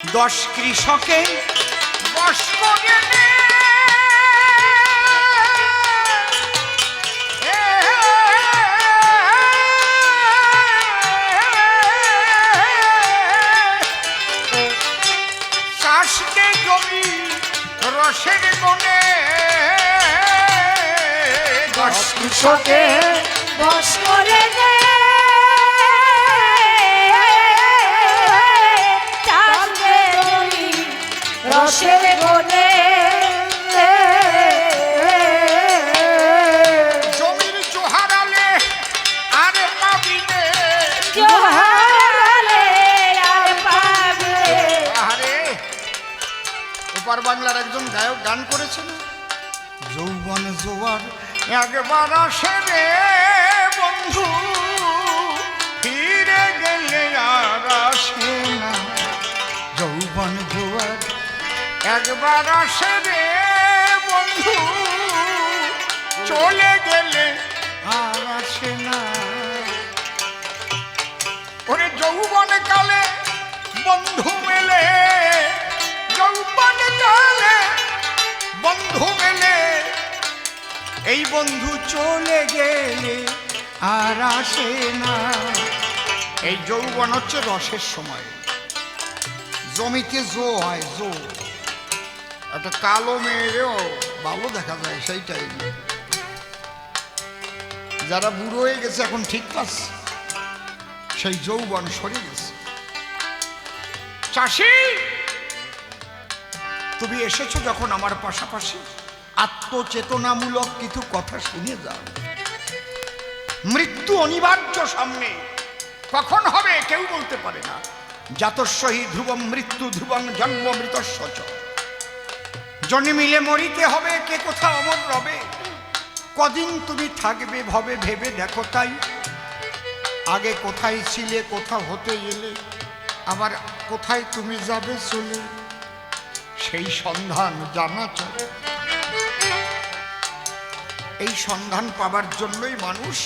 দশ কৃষকে বস জমি রসের কোণে দশ কৃষকে বস করে দে রসের গনে জমির জোহারালে আরে পাবিনে জোহারালে আর ওপার বাংলার একজন গায়ক গান করেছিল। যৌবন জোয়ার একবার আসে রে বন্ধু ফিরে গেলে আর আসে একবার আসে রে বন্ধু, চলে গেলে আর আসে না। ওরে যৌবন কালে বন্ধু মেলে যৌবন কালে বন্ধু মেলে, এই বন্ধু চলে গেলে আর আসে না। এই যৌবন হচ্ছে রসের সময়। জমিতে জো হয় জো। একটা কালো মেয়েরেও ভালো দেখা যায়, সেইটাই। যারা বুড়ো হয়ে গেছে, এখন ঠিক পাচ্ছে সেই যৌবন সরে গেছে। চাষি! তুমি এসেছ যখন আমার পাশাপাশি। আত্মচেতনামূলক কিছু কথা শুনে যাও। মৃত্যু অনিবার্য সামনে। কখন হবে, কেউ বলতে পারে না। জাতস্বহী ধ্রুবম মৃত্যু ধ্রুবং জন্ম মৃতস্ব চ। জন্মিলে মরিতে হবে, কে কোথা অমর রবে। কদিন তুমি থাকবে ভবে, ভেবে দেখো তাই। আগে কোথায় ছিলে কোথা হতে এলে, আবার কোথায় তুমি যাবে চলে, সেই সন্ধান জানা চাই এই সন্ধান পাবার জন্যই মানুষ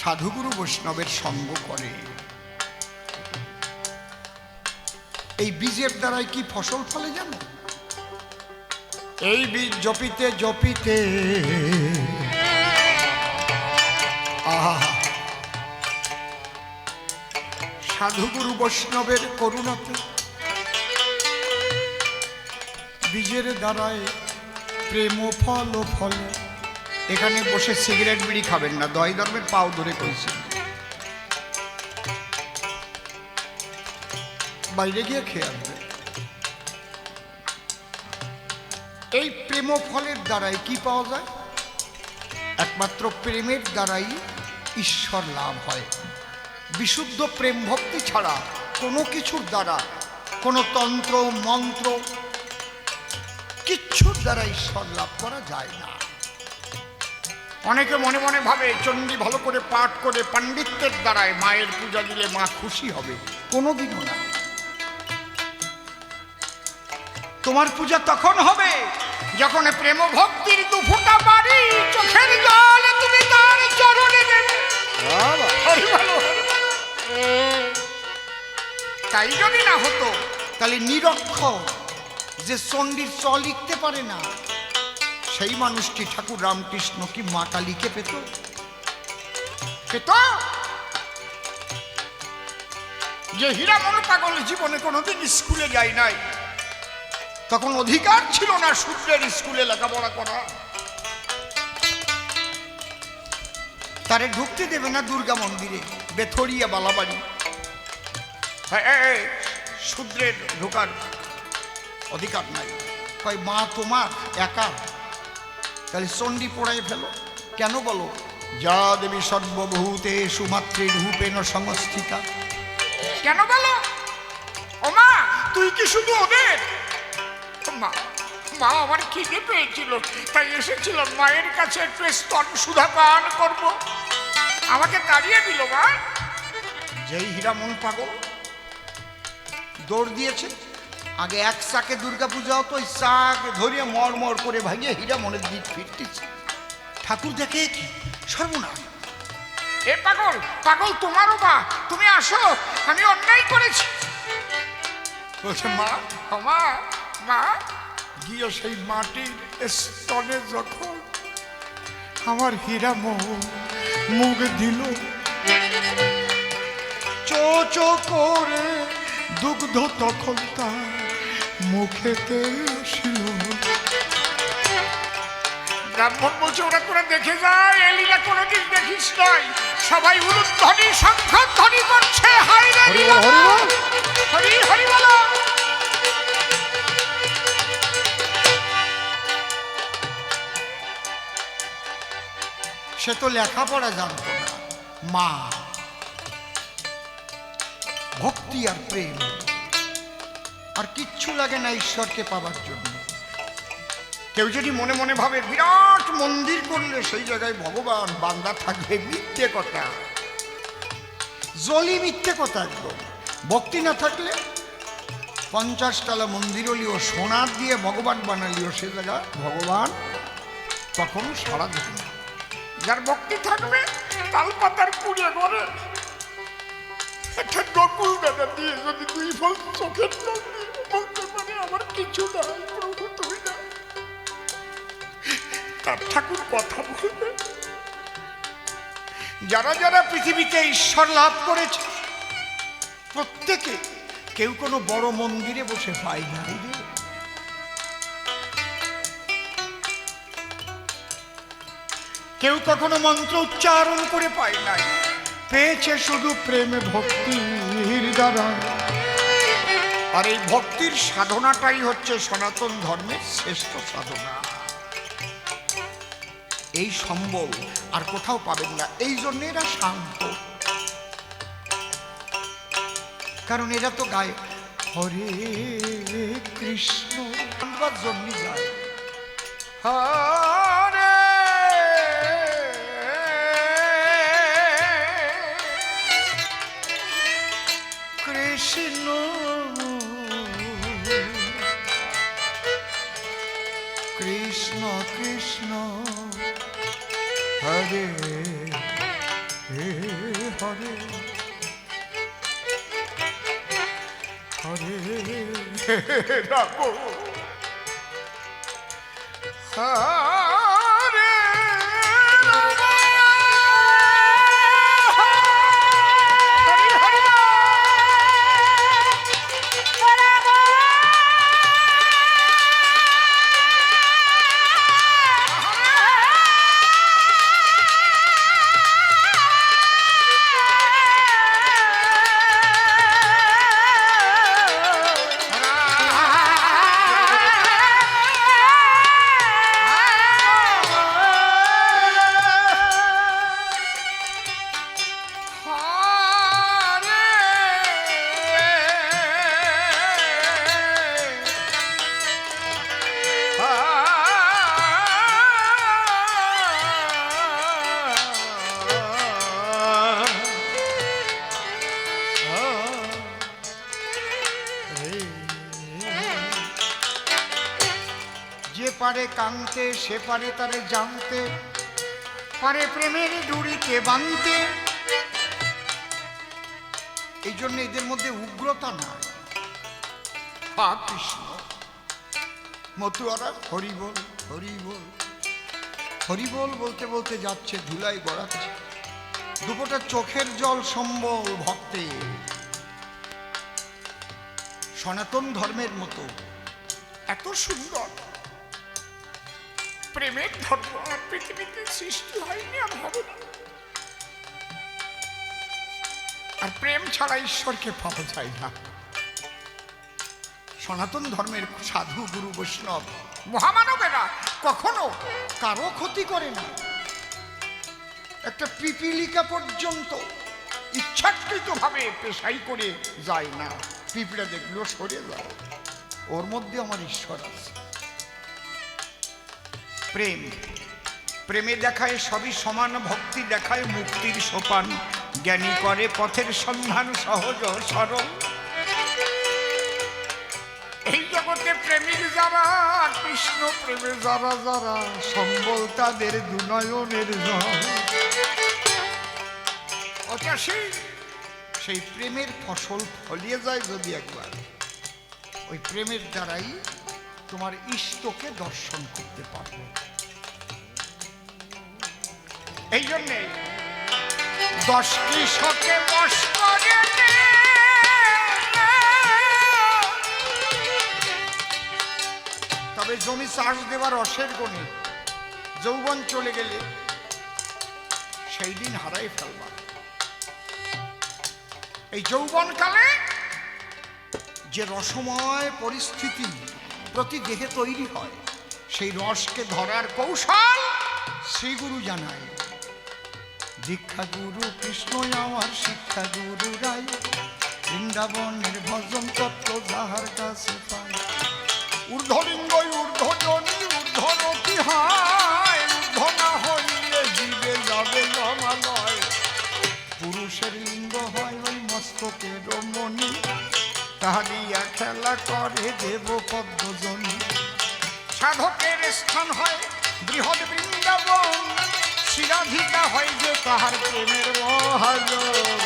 সাধুগুরু বৈষ্ণবের সঙ্গ করে। এই বীজের দ্বারাই কি ফসল ফলে জানো? এই বীজ জপিতে জপিতে। আহা। সাধুগুরু বৈষ্ণবের করুণাতে বীজের দ্বারায় প্রেম ফল ও ফলে। এখানে বসে সিগারেট বিড়ি খাবেন না, দয় ধর্মের পাও ধরে কইছি। বাইরে গিয়ে খেয়ে প্রেম ফলের দ্বারাই কি পাওয়া যায়? একমাত্র প্রেমের দ্বারাই ঈশ্বর লাভ হয়। বিশুদ্ধ প্রেম ভক্তি ছাড়া কোনো কিছুর দ্বারা, কোনো তন্ত্র, মন্ত্র কিচ্ছুর দ্বারা ঈশ্বর লাভ করা যায় না। অনেকে মনে মনে ভাবে, চণ্ডী ভালো করে পাঠ করে পাণ্ডিত্যের দ্বারায় মায়ের পূজা দিলে মা খুশি হবে। কোনোদিনও না। তোমার পূজা তখন হবে। যখন প্রেম ভক্তির দুফুটা বাড়ি চোখের জল তুমি তার চরণে দেবে। তাই যদি না হতো তাহলে নিরক্ষর যে চণ্ডীর চ লিখতে পারে না সেই মানুষটি ঠাকুর রামকৃষ্ণ কি মা কালীকে পেত? পেত? যে হীরামন পাগল জীবনে কোনোদিন স্কুলে যায় নাই। তখন অধিকার ছিল না সূত্রের স্কুলে লেখাপড়া করা। তারে ঢুকতে দেবে না দুর্গা মন্দিরে বেথরিয়া বালাবাড়ি। হ্যাঁ, শূদ্রের ঢোকার অধিকার নাই। কয় মা তোমার একা? তাহলে চণ্ডী পড়াই ফেলো। কেন বলো? যা দেবী সর্বভূতে সুমাতৃরূপেণ সংস্থিতা কেন বলো? ও মা তুই কি শুধু ওদের মা মা আমার খিদে পেয়েছিল তাই এসেছিলাম। মায়ের কাছে একটু স্তন সুধা পান করব। আমাকে তাড়িয়ে দিল মা। যেই হীরামন পাগল দৌড় দিয়েছে। আগে এক চাকে দুর্গা পূজা হতো ওই চাক ধরিয়ে মর মর করে ভাগিয়ে হীরা মনের দিক ফিরতেছে। ঠাকুর দেখে কি? সর্বনাশ। এ পাগল পাগল তোমারও মা। তুমি আসো আমি অন্যায় করেছি। মা মা মা? গিয়ে সেই মাটির স্তনে যখন আমার হীরা মোহ মুখ দিল চো চো করে দুগ্ধ তখন তার মুখেতে আসিল ব্রাহ্মণ বলছে ওরা তোরা দেখে যায় এলিলা কোনোদিন দেখিস নয় সবাই উলুধ্বনি শঙ্খধ্বনি করছে হাই রে হরি হরি বল। সে তো লেখাপড়া জানতো না। মা, ভক্তি আর প্রেম, আর কিচ্ছু লাগে না ঈশ্বরকে পাবার জন্য। কেউ যদি মনে মনে ভাবে, বিরাট মন্দির করলে সেই জায়গায় ভগবান, বান্দা থাকবে, মিথ্যে কথা। জলি মিথ্যে কথা একদম। ভক্তি না থাকলে পঞ্চাশ তলা মন্দির হলিও, সোনার দিয়ে ভগবান বানালিও সে জায়গা ভগবান তখন সারা না। যার ভক্তি থাকবে তাল পাতার পুড়ে ঘরে একটা ঠাকুর কথা যারা যারা পৃথিবীতে ঈশ্বর লাভ করেছে, প্রত্যেকে কেউ কোনো বড় মন্দিরে বসে পায় না কেউ কখনো মন্ত্র উচ্চারণ করে পায় নাই। পেয়েছে শুধু প্রেমে ভক্তির দ্বারা। আর এই ভক্তির সাধনাটাই হচ্ছে সনাতন ধর্মের শ্রেষ্ঠ সাধনা। এই সম্বল আর কোথাও পাবেন না, এই জন্য এরা শান্ত। কারণ এরা তো গায়ে হরে কৃষ্ণ। জন্য যায়। হরে হরে হরে রাম হরে পারে কানতে, সে পারে তারে জানতে, পারে প্রেমের ডুরিকে বানতে। এই জন্য এদের মধ্যে উগ্রতা নাই। হা কৃষ্ণ, মতুয়ারা হরি বল হরি বল হরি বল বলতে বলতে যাচ্ছে, ধুলাই গড়াচ্ছে। দুপোটা চোখের জল সম্বল ভক্তে। সনাতন ধর্মের মতো, এত সুন্দর। প্রেমের ধর্ম আর পৃথিবীতে সৃষ্টি হয়নি আর হবে আর প্রেম ছাড়া ঈশ্বরকে পাওয়া যায় না। সনাতন ধর্মের সাধু গুরু বৈষ্ণব, মহামানবেরা কখনো কারও ক্ষতি করে না। একটা পিপিলিকা পর্যন্ত ইচ্ছাকৃতভাবে পেশাই করে যায় না। পিঁপড়া দেখলেও সরে যায়। ওর মধ্যে আমার ঈশ্বর আছে। প্রেম। প্রেমে দেখায় সবই সমান, ভক্তি দেখায় মুক্তির সোপান। জ্ঞানী করে পথের সন্ধান, সহজ সরল। এই জগতে প্রেমিক যারা, কৃষ্ণ প্রেমে যারা যারা সম্বল তাদের দুনয়নের সেই প্রেমের ফসল ফলিয়ে যায় যদি একবার। ওই প্রেমের দ্বারাই তোমার ইষ্টকে দর্শন করতে পারবে। এই জন্যে দশ কৃষকে তবে জমি চাষ দেওয়ার রসের গুণে যৌবন চলে গেলে সেই দিন হারাই ফেলবা। এই যৌবনকালে যে রসময় পরিস্থিতি প্রতি দেহে তৈরি হয়। সেই রসকে ধরার কৌশল শ্রীগুরু জানায়। দীক্ষা গুরু কৃষ্ণ আমার শিক্ষা গুরু রাই বৃন্দাবনের ভজন তত্ত্ব যাহার কাছে পাই ঊর্ধ্বলিঙ্গ ঊর্ধ্বজনী ঊর্ধ্ব না হইলে জীবে যাবে জমালয়। পুরুষের লিঙ্গ হয় ওই মস্তকের মণি তাহারিয়া খেলা করে দেব পদ্মজনী। সাধকের স্থান হয় বৃহৎ বৃন্দাবন। শিরাধিকা হয় যে তাহার প্রেমের মহাজন।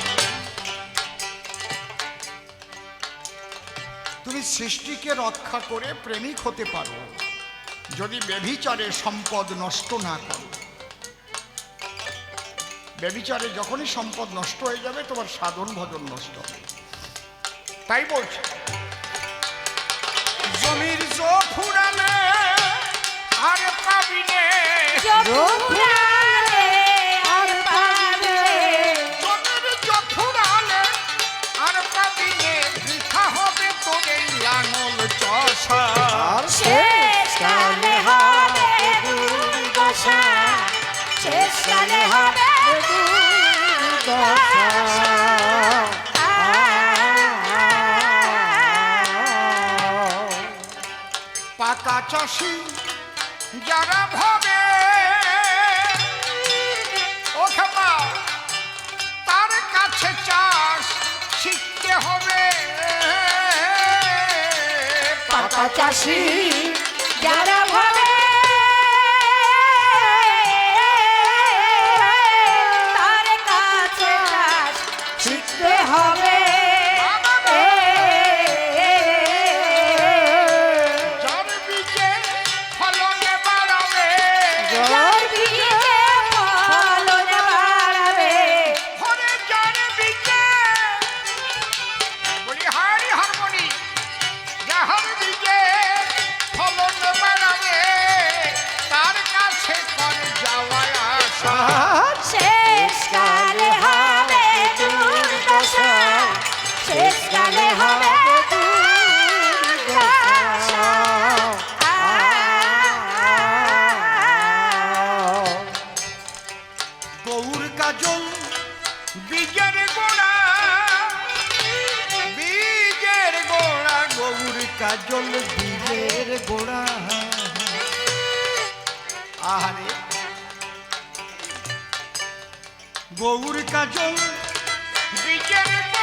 তুমি সৃষ্টিকে রক্ষা করে প্রেমিক হতে পারো, যদি ব্যভিচারে সম্পদ নষ্ট না করো। ব্যভিচারে যখনই সম্পদ নষ্ট হয়ে যাবে, তোমার সাধন ভজন নষ্ট হবে। তাই বলছে। জমির জো ফুরালে আর পাবিনে। লাঙল চষা। হবে দুর্দশা। হবে চাষি যারা ভাবে ও তার কাছে চাষ শিখতে হবে। পাকা চাষি যারা কাজল দিলের গোড়া। আহারে। গৌর কাজল। বীজের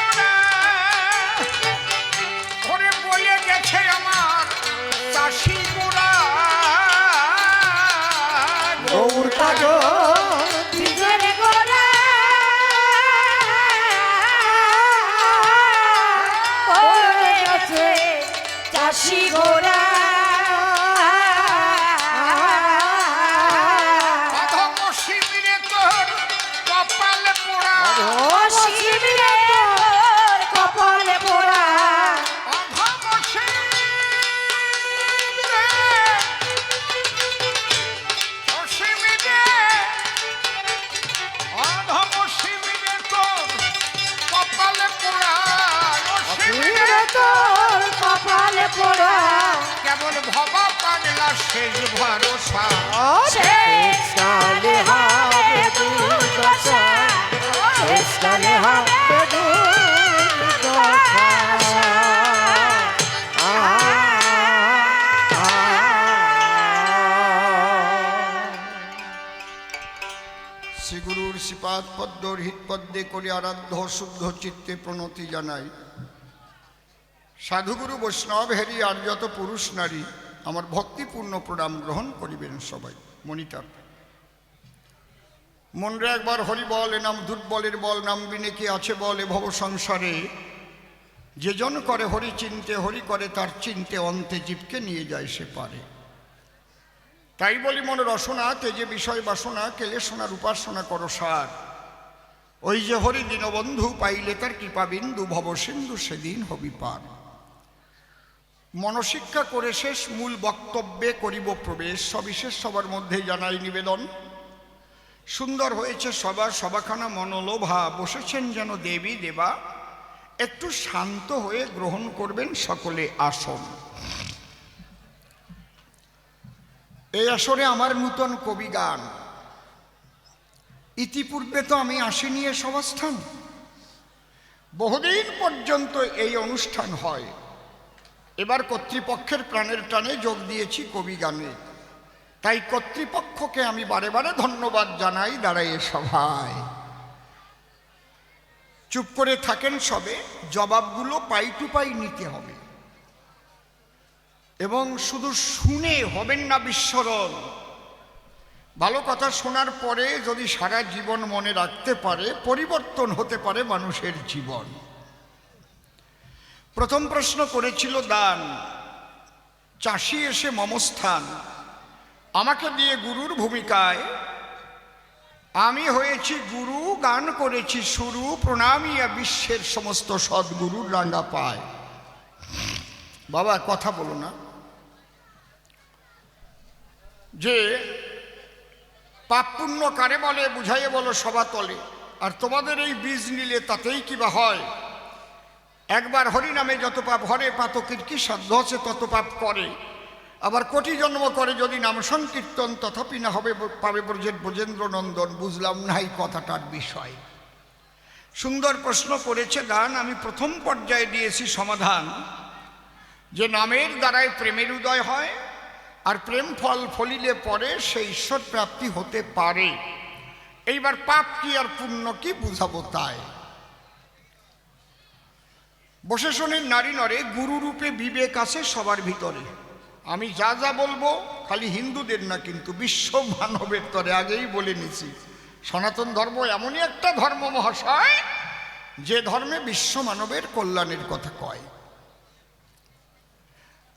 কেবল ভবা পাগলা শেষ ভরসা। শেষকালে হবে দুর্দশা। শেষকালে হবে দুর্দশা। শ্রীগুরুর শ্রীপাদ পদ্মর হৃৎপদ্মে করে আরাধ্য শুদ্ধ চিত্তে প্রণতি জানাই। সাধুগুরু বৈষ্ণব হেরি, আর যত পুরুষ নারী, আমার ভক্তিপূর্ণ প্রণাম গ্রহণ করিবেন সবাই। মনিটার মনরে একবার হরি বল, এ নাম দুর্বলের বল, নাম বিনে কি আছে বল, এ ভব সংসারে। যে জন করে হরি চিনতে, হরি করে তার চিনতে, অন্তে জীবকে নিয়ে যায় সে পারে। তাই বলি মন রসনা তেজে বিষয় বাসনা কেলে সোনার উপাসনা করো সার। ওই যে হরি দীনবন্ধু, পাইলে তার কৃপা বিন্দু, ভব সিন্ধু সেদিন হবি পার। মনশিক্ষা করে শেষ মূল বক্তব্যে করিব প্রবেশ, সবিশেষ সবার মধ্যে জানাই নিবেদন। সুন্দর হয়েছে সবার সবাখানা মনোলোভা, বসেছেন যেন দেবী, দেবা। একটু শান্ত হয়ে গ্রহণ করবেন সকলে আসন। এই আসরে আমার নূতন কবি গান। ইতিপূর্বে তো আমি আসিনি এ সভাস্থান। বহুদিন পর্যন্ত এই অনুষ্ঠান হয়। এবার কর্তৃপক্ষের প্রাণের টানে যোগ দিয়েছি কবি গানে। তাই কর্তৃপক্ষকে আমি বারে বারে ধন্যবাদ জানাই দাঁড়াই এ সভায়। চুপ করে থাকেন সবে, জবাবগুলো পাই টু পাই নিতে হবে। এবং শুধু শুনে হবেন না বিস্মরণ। ভালো কথা শোনার পরে যদি সারা জীবন মনে রাখতে পারে, পরিবর্তন হতে পারে মানুষের জীবন। প্রথম প্রশ্ন করেছিল দান। চাষি এসে মমস্থান। আমাকে দিয়ে গুরুর ভূমিকায়, আমি হয়েছি গুরু, গান করেছি শুরু প্রণামিয়া বিশ্বের সমস্ত সদ্গুরুর রাঙ্গা পায়। বাবা, কথা বলো না। যে পাপ পুণ্য কারে বলে, বুঝাইয়ে বলো সবা তলে। আর তোমাদের এই বীজ নিলে তাতেই কিবা হয়? একবার হরিনামে যত পাপ হরে পাতকের কি সাধ্য আছে তত পাপ করে। আবার কোটি জন্ম করে যদি নাম সংকীর্তন, তথাপি না হবে পাবে ব্রজের ব্রজেন্দ্র নন্দন বুঝলাম না এই কথাটার বিষয়। সুন্দর প্রশ্ন করেছে গান আমি প্রথম পর্যায়ে দিয়েছি সমাধান। যে নামের দ্বারাই প্রেমের উদয় হয়, আর প্রেম ফল ফলিলে পরে সে ঈশ্বর প্রাপ্তি হতে পারে। এইবার পাপ কি আর পুণ্য কি বুঝাবো তাই? বসে শোনেন নারী নরে গুরুরূপে বিবেক আছে সবার ভিতরে। আমি যা যা বলব খালি হিন্দুদের না, কিন্তু বিশ্ব মানবের তরে, আগেই বলে নিছি। সনাতন ধর্ম এমনই একটা ধর্ম, মহাশয়, যে ধর্মে বিশ্ব মানবের কল্যাণের কথা কয়।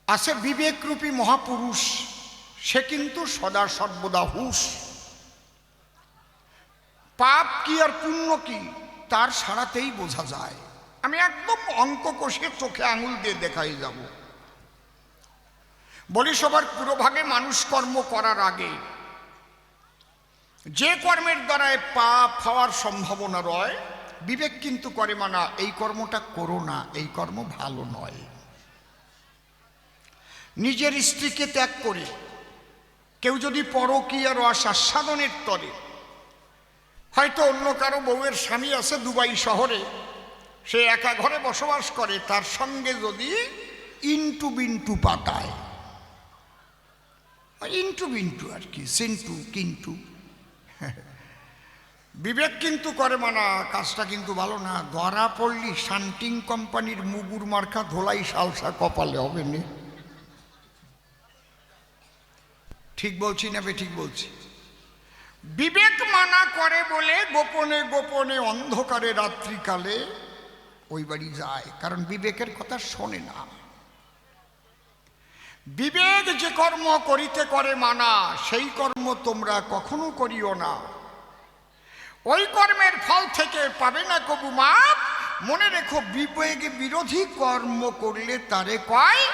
আছে বিবেকরূপী মহাপুরুষ, সে কিন্তু সদা সর্বদা হুশ। পাপ কি আর পুণ্য কি, তার সারাতেই বোঝা যায়। আমি একদম অঙ্ক কষে চোখে আঙুল দিয়ে দেখাই যাব। বলি, সবার পুরোভাগে মানুষ কর্ম করার আগে যে কর্মের দ্বারায় পাপ হওয়ার সম্ভাবনা রয়, বিবেক কিন্তু করে, মানা, এই কর্মটা করো না, এই কর্ম ভালো নয়। নিজের স্ত্রীকে ত্যাগ করে, কেউ যদি পরকীয়া রস আস্বাদনের তরে, হয়তো অন্য কারও বউয়ের স্বামী আছে দুবাই শহরে সে একা ঘরে বসবাস করে, তার সঙ্গে যদি ইন্টু বিন্টু পাতায় ইন্টু বিন্টু আর কি, সিন্টু কিন্তু বিবেক কিন্তু করে মানা, কাজটা কিন্তু ভালো না। ধরা পড়লি শান্টিং কোম্পানির মুগুর মার্কা ধোলাই সালসা কপালে হবে না। ঠিক বলছি না ঠিক বলছি। বিবেক মানা করে বলে গোপনে গোপনে অন্ধকারে রাত্রিকালে ওই বাড়ি যায়। কারণ বিবেকের কথা শোনে না। বিবেক যে কর্ম করিতে করে মানা, সেই কর্ম তোমরা কখনো করিও না। ওই কর্মের ফল থেকে পাবে না কবু মাপ। মনে রেখো, বিবেক বিরোধী কর্ম করলে তারে কয়?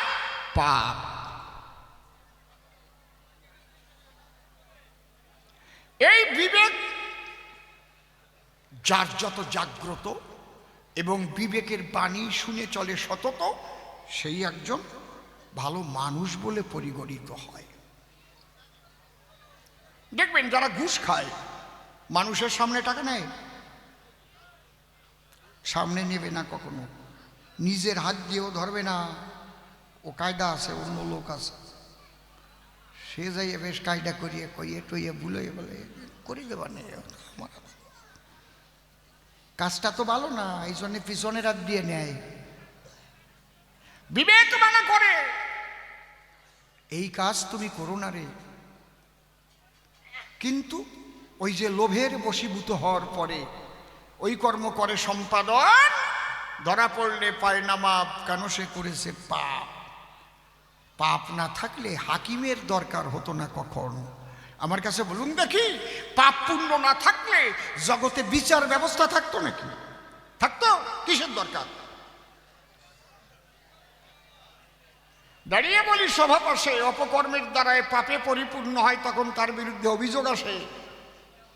পাপ। এই বিবেক, যার যত জাগ্রত এবং বিবেকের বাণী শুনে চলে সতত সেই একজন ভালো মানুষ বলে পরিগণিত হয়। দেখবেন যারা ঘুষ খায়, মানুষের সামনে টাকা নেয়। সামনে নেবে না কখনো। নিজের হাত দিয়েও ধরবে না। ও কায়দা আছে, অন্য লোক আছে। সে যাইয়ে বেশ কায়দা করিয়ে কইয়ে টইয়ে বুলে বলে করে দেবা নেই। আমার কাজটা তো ভালো না এই জন্য পিছনে রাত দিয়ে নেয়। বিবেক মানা করে। এই কাজ তুমি করো না রে। কিন্তু ওই যে লোভের বশীভূত হওয়ার পরে ওই কর্ম করে সম্পাদন ধরা পড়লে পায় না মাপ কেন সে করেছে পাপ? পাপ না থাকলে হাকিমের দরকার হতো না কখনো? আমার কাছে বলুন দেখি, পাপ পুণ্য না থাকলে জগতে বিচার ব্যবস্থা থাকতো নাকি? থাকতো? কিসের দরকার? দাঁড়িয়ে বলি সভা পাশে অপকর্মের দ্বারায় পাপে পরিপূর্ণ হয়, তখন তার বিরুদ্ধে অভিযোগ আসে।